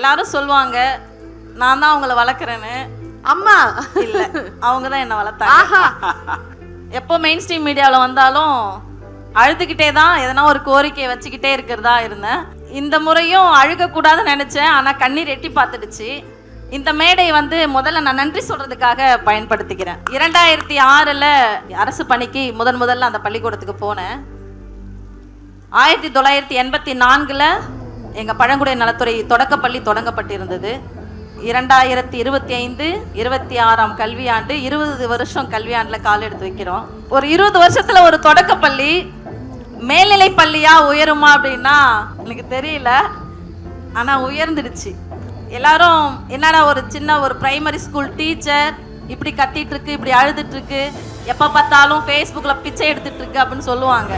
எல்லாரும் சொல்லுவாங்க நான் தான் அவங்கள வளர்க்குறேன்னு. அம்மா. இல்ல அவங்க தான் என்ன வளர்த்தாங்க. எப்போ மெயின் ஸ்ட்ரீம் மீடியாவில் வந்தாலும் அழுதுகிட்டே தான் எதனா ஒரு கோரிக்கையை வச்சுக்கிட்டே இருக்கிறதா இருந்தேன். இந்த முறையும் அழுகக்கூடாதுன்னு நினச்சேன் ஆனால் கண்ணீர் எட்டி பார்த்துடுச்சு. இந்த மேடை வந்து முதல்ல நான் நன்றி சொல்கிறதுக்காக பயன்படுத்திக்கிறேன். இரண்டாயிரத்தி ஆறில் அரசு பணிக்கு முதன் முதல்ல அந்த பள்ளிக்கூடத்துக்கு போனேன். ஆயிரத்தி தொள்ளாயிரத்தி எண்பத்தி நான்கில் எங்கள் பழங்குடி நலத்துறை தொடக்கப்பள்ளி தொடங்கப்பட்டிருந்தது. இரண்டாயிரத்தி இருபத்தி ஐந்து இருபத்தி ஆறாம் கல்வியாண்டு இருபது வருஷம் கல்வியாண்டில் கால் எடுத்து வைக்கிறோம். ஒரு இருபது வருஷத்தில் ஒரு தொடக்கப்பள்ளி மேல்நிலை பள்ளியா உயருமா அப்படின்னா எனக்கு தெரியல. ஆனால் உயர்ந்துடுச்சு. எல்லாரும் என்னடா ஒரு சின்ன ஒரு பிரைமரி ஸ்கூல் டீச்சர் இப்படி கத்திட்டு இருக்கு இப்படி அழுதுட்டு இருக்கு எப்போ பார்த்தாலும் ஃபேஸ்புக்கில் பிச்சை எடுத்துட்டு இருக்கு அப்படின்னு சொல்லுவாங்க.